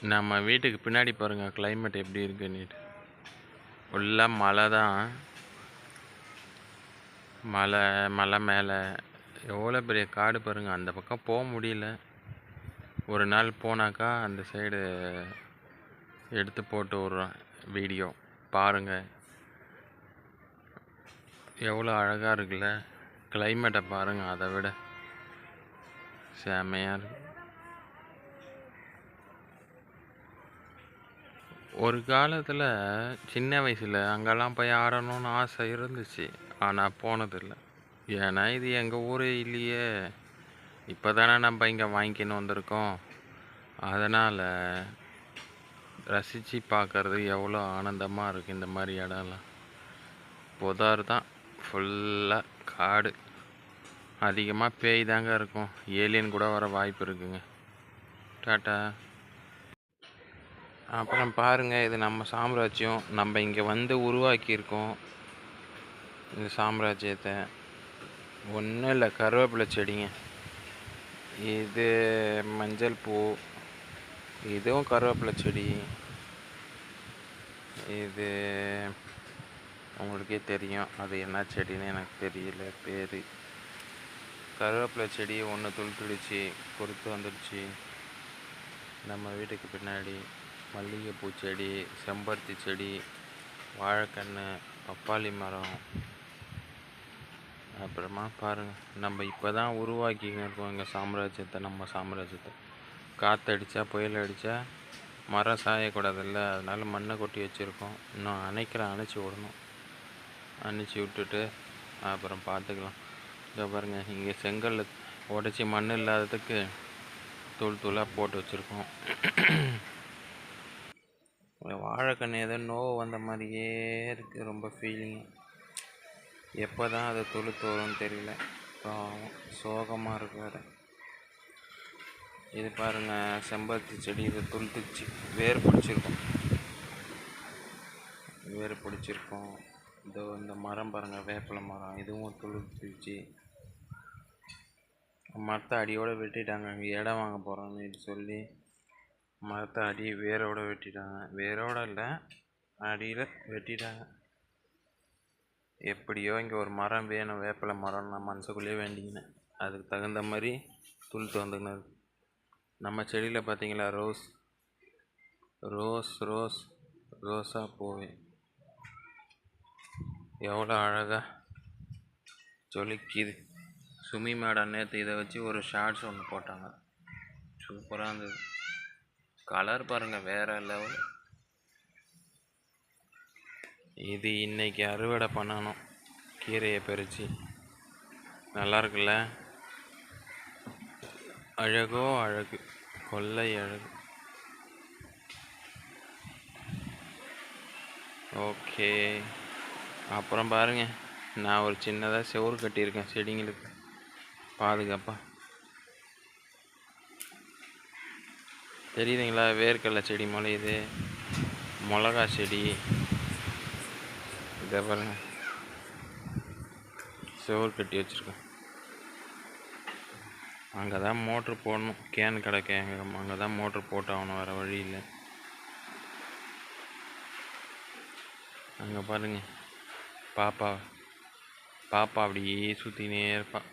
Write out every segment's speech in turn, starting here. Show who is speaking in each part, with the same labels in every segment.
Speaker 1: நம்ம வீட்டுக்கு பின்னாடி பாருங்கள் கிளைமேட் எப்படி இருக்குன்னு. ஃபுல்லாக மலை தான். மலை மலை மேலே. எவ்வளோ பெரிய காடு பாருங்கள் அந்த பக்கம் போக முடியல. ஒரு நாள் போனாக்கா அந்த சைடு எடுத்து போட்டு விட்றோம் வீடியோ பாருங்கள் எவ்வளோ அழகாக இருக்குல்ல. கிளைமேட்டை பாருங்கள் அதை விட. செமையாக இருக்கு. ஒரு காலத்தில் சின்ன வயசில் அங்கெல்லாம் போய் ஆடணும்னு ஆசை இருந்துச்சு. ஆனால் போனதில்லை. ஏன்னா இது எங்கள் ஊரே இல்லையே. இப்போ தானே நம்ம இங்கே வாங்கிக்கின்னு வந்திருக்கோம். அதனால் ரசித்து பார்க்கறது எவ்வளோ ஆனந்தமாக இருக்குது இந்த மாதிரி இடம்லாம். புதார் தான் ஃபுல்லாக காடு. அதிகமாக பேய் தாங்க இருக்கும். ஏலியன் கூட வர வாய்ப்பு இருக்குங்க. டாட்டா. அப்புறம் பாருங்கள் இது நம்ம சாம்ராஜ்யம். நம்ம இங்கே வந்து உருவாக்கியிருக்கோம். இந்த சாம்ராஜ்யத்தை. ஒன்றும் இல்லை கருவேப்பிலை செடிங்க. இது மஞ்சள் பூ. இதுவும் கருவேப்பிலை செடி. இது உங்களுக்கே தெரியும். அது என்ன செடின்னு எனக்கு தெரியல பேர். கருவேப்பிலை செடி ஒன்று துளுத்துடுச்சு கொடுத்து வந்துடுச்சு. நம்ம வீட்டுக்கு பின்னாடி. மல்லிகைப்பூ செடி செம்பருத்தி செடி வாழைக்கன்று பப்பாளி மரம். அப்புறமா பாருங்கள் நம்ம இப்போ தான் உருவாக்கின்னு இருக்கோம் எங்கள் சாம்ராஜ்யத்தை நம்ம சாம்ராஜ்யத்தை. காற்றடிச்சா புயல் அடித்தா மரம் சாயக்கூடாதுல்ல அதனால் மண்ணை கொட்டி வச்சுருக்கோம். இன்னும் அணைக்கிற அணைச்சி விடணும். அணைச்சி விட்டுட்டு அப்புறம் பார்த்துக்கலாம். இங்கே பாருங்கள் இங்கே செங்கல் உடச்சி மண் இல்லாததுக்கு தூள் தூளாக போட்டு வச்சுருக்கோம். வாழைக்கன்று ஏதோ நோவு வந்த மாதிரியே இருக்குது ரொம்ப ஃபீலிங் எப்போ தான் அதை தொழுத்து வரும்னு தெரியல. பாவம் சோகமாக இருக்கு வேறு. இது பாருங்கள் செம்பருத்தி செடி இதை துளுத்துச்சு வேர் பிடிச்சிருக்கோம். வேர் பிடிச்சிருக்கோம். இதோ இந்த மரம் பாருங்கள் வேப்பிலை மரம். இதுவும் துளுத்துச்சு மரத்தை அடியோடு வெட்டிட்டாங்க. இடம் வாங்க போகிறோன்னு சொல்லி மரத்தை அடி வேரோட வெட்டிட்டாங்க. வேரோட இல்லை அடியில் வெட்டிட்டாங்க. எப்படியோ இங்கே ஒரு மரம் வேணும் வேப்பிலை மரம் நான் மனசுக்குள்ளேயே வேண்டிக்கினேன். அதுக்கு தகுந்த மாதிரி துளுத்து வந்துக்கின்னு நம்ம செடியில் பார்த்தீங்களா ரோஸ். ரோஸ் ரோஸ் ரோஸா பூவே. எவ்வளோ அழகாக ஜொலிக்குது சுமி மேடம் நேற்று இதை வச்சு ஒரு ஷார்ட்ஸ் ஒன்று போட்டாங்க. சூப்பராக இருந்தது. கலர் பாருங்கள் வேறு லெவல் இது இன்றைக்கி அறுவடை பண்ணணும். கீரையை பறித்து நல்லா இருக்குல்ல? அழகோ அழகு. கொள்ளை அழகு. ஓகே. அப்புறம் பாருங்கள் நான் ஒரு சின்னதாக செவுறு கட்டியிருக்கேன் செடிங்களுக்கு. பாதுகாப்பாக தெரியுதுங்களா? வேர்க்கடலை செடி முளையுது. மிளகா செடி. இதை பாருங்க. செவுறு கட்டி வச்சுருக்கேன் அங்கே தான் மோட்ரு போடணும். கேன் கிடக்கு அங்கே அங்கே தான் மோட்ரு போட்டாகணும். வேறு வழி இல்லை. அங்கே பாருங்க. பாப்பா. பாப்பா அப்படியே சுற்றினே இருப்பான்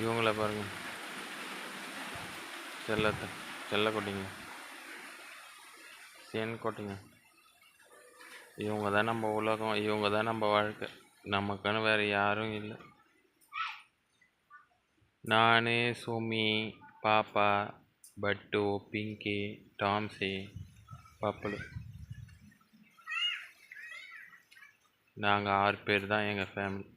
Speaker 1: இவங்கள பாருங்கள் செல்லத்தை செல்ல கொட்டிங்க. சேன் கொட்டிங்க. இவங்க தான் நம்ம உலகம் இவங்க தான் நம்ம வாழ்க்கை. நமக்குன்னு வேறு யாரும் இல்லை. நான் சுமி பாப்பா பட்டு பிங்கி டாம்ஸி பப்பலு. நாங்கள் ஆறு பேர் தான் எங்கள் ஃபேமிலி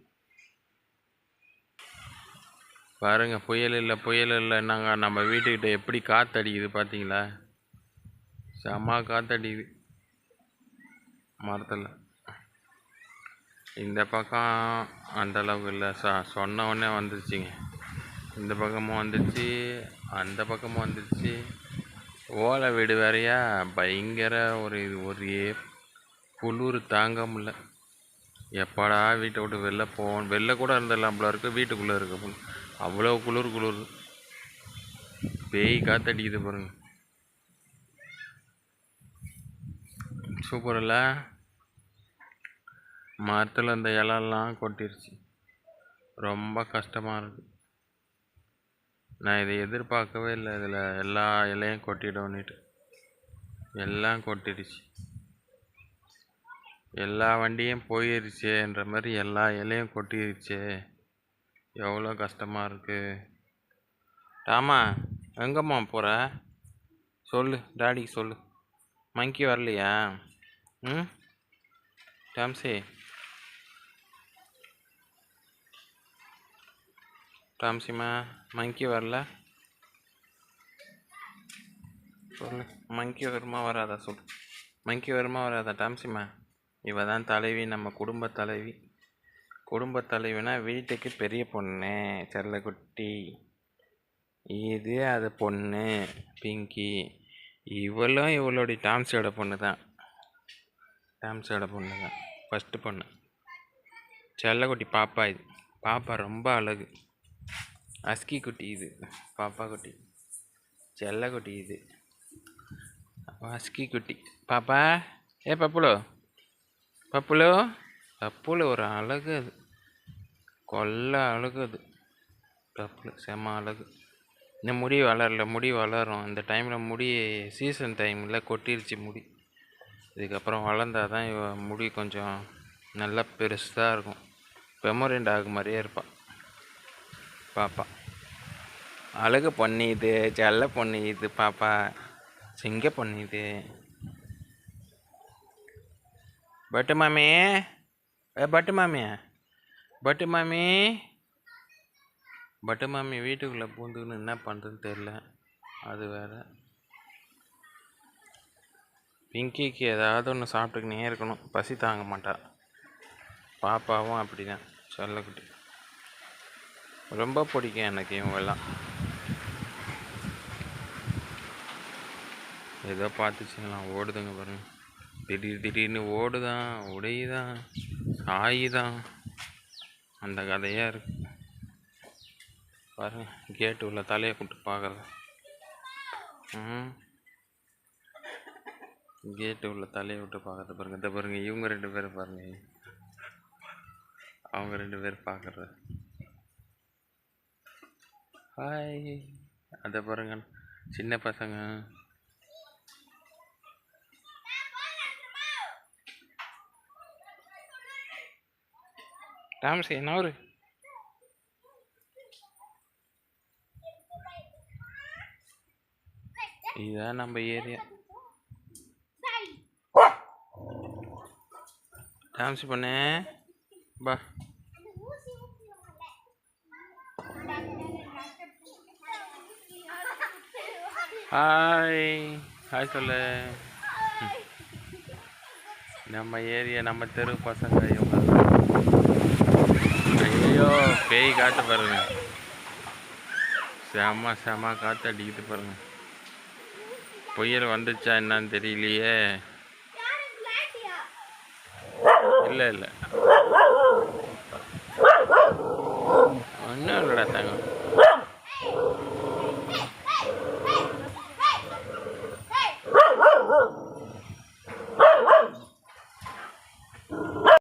Speaker 1: பாருங்கள் புயல் இல்லை புயல் இல்லை நாங்கள் நம்ம வீட்டுக்கிட்ட எப்படி காற்றடிக்குது பார்த்தீங்களா செம காற்றடிக்குது மரத்தில். இந்த பக்கம் அந்தளவுக்கு இல்லை ச சொன்ன உடனே வந்துருச்சுங்க. இந்த பக்கமும் வந்துருச்சு அந்த பக்கமும் வந்துருச்சு. ஓலை வீடு வேறையா? பயங்கர ஒரு இது ஒரே குளிர் தாங்க முடில எப்படா வீட்டை விட்டு வெளில போகணும் வெளில கூட இருந்துடலாம் போல இருக்கு வீட்டுக்குள்ளே இருக்க போல. அவ்வளோ குளிர் குளிர். பேய் காத்தடிக்குது பாருங்க. சூப்பர் இல்லை? மரத்தில் அந்த இலெல்லாம் கொட்டிருச்சு. ரொம்ப கஷ்டமாக இருக்கு. நான் இதை எதிர்பார்க்கவே இல்லை. இதில் எல்லா இலையும் கொட்டிடும்னுட்டு. எல்லாம் கொட்டிடுச்சு. எல்லா வண்டியும் போயிருச்சேன்ற மாதிரி எல்லா இலையும் கொட்டிருச்சே. எவ்வளோ கஷ்டமாக இருக்குது ராமா எங்கம்மா போகிற சொல்லு டாடிக்கு சொல்லு. மங்கி வரலையா? ம்? டாம்சி. டாம்சிம்மா மங்கி வரல? சொல்லு மங்கி வருமா வராதா சொல்லு. மங்கி வருமா வராதா டாம்சிம்மா? இவ தான் தலைவி நம்ம குடும்ப தலைவி. குடும்ப தலைவினா வீட்டுக்கு பெரிய பொண்ணு செல்லக்குட்டி. இது அது பொண்ணு பிங்கி. இவளும் இவளுடைய டாம்ஸோட பொண்ணு தான் டாம்ஸோட பொண்ணு தான் ஃபஸ்ட்டு பொண்ணு. செல்லக்குட்டி பாப்பா இது. பாப்பா ரொம்ப அழகு. அஸ்கி குட்டி இது. பாப்பா குட்டி. செல்லக்குட்டி இது. அஸ்கி குட்டி. பாப்பா ஏ பப்புலோ? பப்புலோ? டப்புல ஒரு அழகு அது. கொல்ல அழகு அது. பப்புலு செம அழகு. இன்னும் முடி வளரல முடி வளரும். இந்த டைமில் முடி சீசன் டைமில் கொட்டிருச்சு முடி. இதுக்கப்புறம் வளர்ந்தால் தான் இவ முடி கொஞ்சம் நல்லா பெருசாக இருக்கும். பெமோரியன் டாக் மாதிரியே இருப்பாள் பாப்பா. அழகு பொண்ணு இது செல்ல பொண்ணு இது பாப்பா. சிங்க பொண்ணு இது பட்டு மாமே பட்டு மாமி. பட்டு மாமி. பட்டு மாமி வீட்டுக்குள்ளே பூந்துக்கின்னு என்ன பண்ணுறதுன்னு தெரில அது வேற. பிங்கிக்கு ஏதாவது ஒன்று சாப்பிட்டுக்கினே இருக்கணும். பசி தாங்க மாட்டா. பாப்பாவும் அப்படி தான் ரொம்ப பிடிக்கும் எனக்கு இவங்கெல்லாம். ஏதோ பார்த்துச்சுங்களா ஓடுதுங்க பாருங்க. திடீர் திடீர்னு ஓடுதான் உடையுதான். சாயுதான் அந்த கதையாக இருக்கு. பாருங்க கேட்டு உள்ள தலையை கூப்பிட்டு பார்க்குறது. கேட்டு உள்ள தலையை விட்டு பார்க்குறது பாருங்க. இதை பாருங்க இவங்க ரெண்டு பேரும் பாருங்க. அவங்க ரெண்டு பேரும் பார்க்குறது. ஹாய் அதை பாருங்க சின்ன பசங்க. டாம்ஸ் என்ன ஒரு இதுதான் நம்ம ஏரியா டாம்ஸ் பண்ணு பா ஹாய் ஹாய் சொல்லு நம்ம ஏரியா நம்ம தெரு பசங்க இவங்க ஐயோ. பேய் காட்டு பாருங்க. செம செம காற்று அடிக்குது பாருங்க. புயல் வந்துச்சா என்னன்னு தெரியலையே. இல்லை இல்லை. ஒன்றும் இல்லைடா தங்கம்.